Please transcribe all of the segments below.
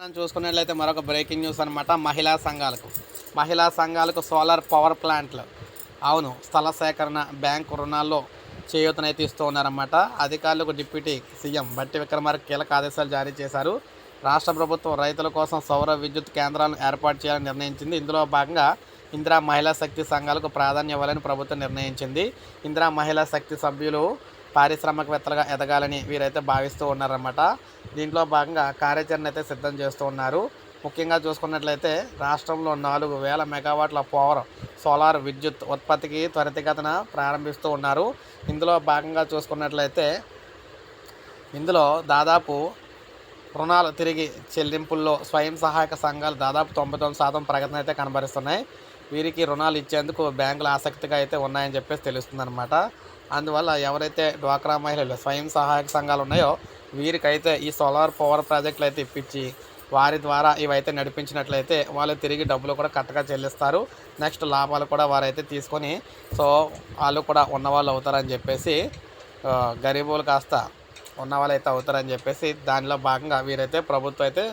మనం చూసుకున్నట్లయితే మరొక బ్రేకింగ్ న్యూస్ అనమాట మహిళా సంఘాలకు. మహిళా సంఘాలకు సోలార్ పవర్ ప్లాంట్లు అవును స్థల సేకరణ బ్యాంకు రుణాల్లో చేయూతనైతే ఇస్తూ ఉన్నారన్నమాట. అధికారులకు డిప్యూటీ సీఎం బట్టి విక్రమార్క కీలక ఆదేశాలు జారీ చేశారు. రాష్ట్ర ప్రభుత్వం రైతుల కోసం సౌర విద్యుత్ కేంద్రాలను ఏర్పాటు చేయాలని నిర్ణయించింది. ఇందులో భాగంగా ఇందిరా మహిళా శక్తి సంఘాలకు ప్రాధాన్యం ఇవ్వాలని ప్రభుత్వం నిర్ణయించింది. ఇందిరా మహిళా శక్తి సభ్యులు పారిశ్రామికవేత్తలుగా ఎదగాలని వీరైతే భావిస్తూ ఉన్నారన్నమాట. దీంట్లో భాగంగా కార్యాచరణ అయితే సిద్ధం చేస్తూ ఉన్నారు. ముఖ్యంగా చూసుకున్నట్లయితే రాష్ట్రంలో నాలుగు వేల మెగావాట్ల పవర్ సోలార్ విద్యుత్ ఉత్పత్తికి త్వరితగతన ప్రారంభిస్తూ ఉన్నారు. ఇందులో భాగంగా చూసుకున్నట్లయితే ఇందులో దాదాపు రుణాలు తిరిగి చెల్లింపుల్లో స్వయం సహాయక సంఘాలు దాదాపు తొంభై తొమ్మిది శాతం ప్రగతిని అయితే కనబరుస్తున్నాయి. వీరికి రుణాలు ఇచ్చేందుకు బ్యాంకులు ఆసక్తిగా అయితే ఉన్నాయని చెప్పేసి తెలుస్తుందన్నమాట. అందువల్ల ఎవరైతే డ్వాక్రా మహిళలు స్వయం సహాయక సంఘాలు ఉన్నాయో వీరికైతే ఈ సోలార్ పవర్ ప్రాజెక్టులు అయితే ఇప్పించి వారి ద్వారా ఇవైతే నడిపించినట్లయితే వాళ్ళు తిరిగి డబ్బులు కూడా కరెక్ట్గా చెల్లిస్తారు. నెక్స్ట్ లాభాలు కూడా వారైతే తీసుకొని సో వాళ్ళు కూడా ఉన్నవాళ్ళు అవుతారని చెప్పేసి గరీబులు కాస్త ఉన్న అయితే అవుతారని చెప్పేసి దానిలో భాగంగా వీరైతే ప్రభుత్వం అయితే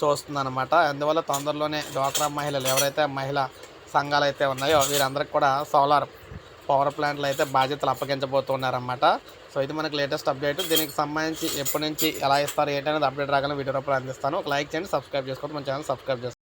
చూస్తుందన్నమాట. అందువల్ల తొందరలోనే డ్వాక్రా మహిళలు ఎవరైతే మహిళ సంఘాలు అయితే ఉన్నాయో వీరందరికి కూడా సోలార్ పవర్ ప్లాంట్లు అయితే బాధ్యతలు అప్పగించబోతున్నారన్నమాట. సో ఇది మనకి లేటెస్ట్ అప్డేట్. దీనికి సంబంధించి ఎప్పటి నుంచి ఎలా ఇస్తారు ఏంటనేది అప్డేట్ రాగానే వీడియో రూపంలో అందిస్తాను. ఒక లైక్ చేయండి సబ్స్క్రైబ్ చేసుకోండి మన ఛానల్ సబ్స్క్రైబ్ చేసుకోండి.